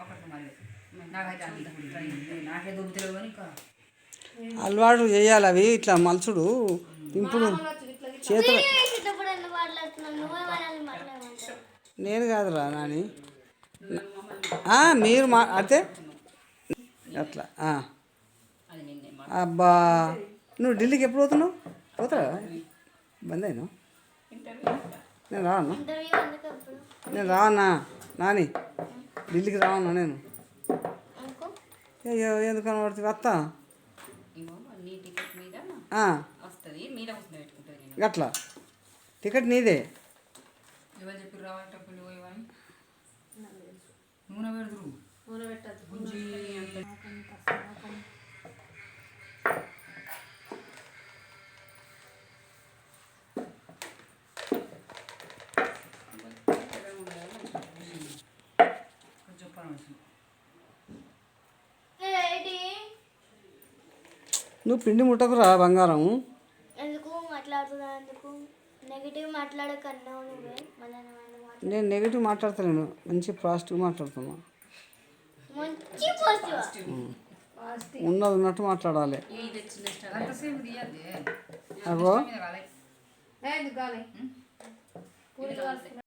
ఒకటి మళ్ళీ నాకైతే అంత నాకే కానీ ఇంకా అలవాటు చేయాలి అవి ఇట్లా మలుచుడు. ఇంపుడు చేతులు నేను కాదురా నాని. మీరు మా అయితే అట్లా అబ్బా నువ్వు ఢిల్లీకి ఎప్పుడు పోతున్నావు? పోతా బంద్ అయినా నేను రాను. నేను రానా? నాని ఢిల్లీకి రావన్నా నేను. అయ్యో ఎందుకు కనబడుతుంది వస్తా. నీ టికెట్ మీద? ఆ, వస్తుంది మీద వస్తుంది పెట్టుకుంటుంది నేను గట్లా. టికెట్ నీదే. ఎవరు చెప్పి రావాలంటే నువ్వు పిండి ముట్టకురా బంగారం. ఎందుకు మాట్లాడుతున్నా ఎందుకు నెగిటివ్ మాట్లాడకన్నా నువ్వే నేను నెగిటివ్ మాట్లాడతలేను. మంచి పాజిటివ్ మాట్లాడుతున్నా. మంచి పాజిటివ్ ఉన్నది ఉన్నట్టు మాట్లాడాలి. అగో.